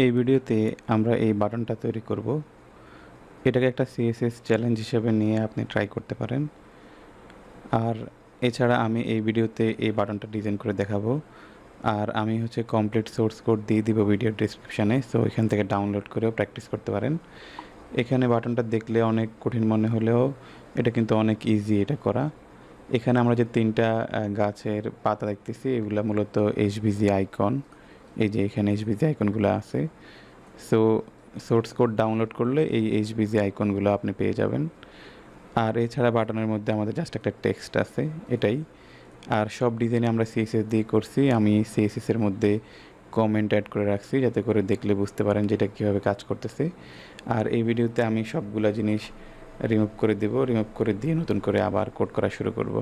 এই ভিডিওতে আমরা এই বাটনটা তৈরি করব। এটাকে একটা সিএসএস চ্যালেঞ্জ হিসেবে নিয়ে আপনি ট্রাই করতে পারেন। আর এছাড়া আমি এই ভিডিওতে এই বাটনটা ডিজাইন করে দেখাবো। আর আমি হচ্ছে কমপ্লিট সোর্স কোড দিয়ে দিব ভিডিও ডিসক্রিপশানে সো এখান থেকে ডাউনলোড করেও প্র্যাকটিস করতে পারেন। এখানে বাটনটা দেখলে অনেক কঠিন মনে হলেও এটা কিন্তু অনেক ইজি এটা করা। এখানে আমরা যে তিনটা গাছের পাতা দেখতেছি, এগুলো মূলত এইচবিজি আইকন এই যে এখানে এইচবিজি আইকনগুলো আছে। সো সোর্স কোড ডাউনলোড করলে এই এইচবিজি আইকনগুলো আপনি পেয়ে যাবেন। আর এছাড়া বাটনের মধ্যে আমাদের জাস্ট একটা টেক্সট আছে, এটাই। আর সব ডিজাইনে আমরা সিএসএস দিয়ে করছি, আমি সিএসএস এর মধ্যে কমেন্ট অ্যাড করে রাখছি, যাতে করে দেখলে বুঝতে পারেন যে এটা কীভাবে কাজ করতেছে। আর এই ভিডিওতে আমি সবগুলা জিনিস রিমুভ করে দেব রিমুভ করে দিয়ে নতুন করে আবার কোড করা শুরু করব।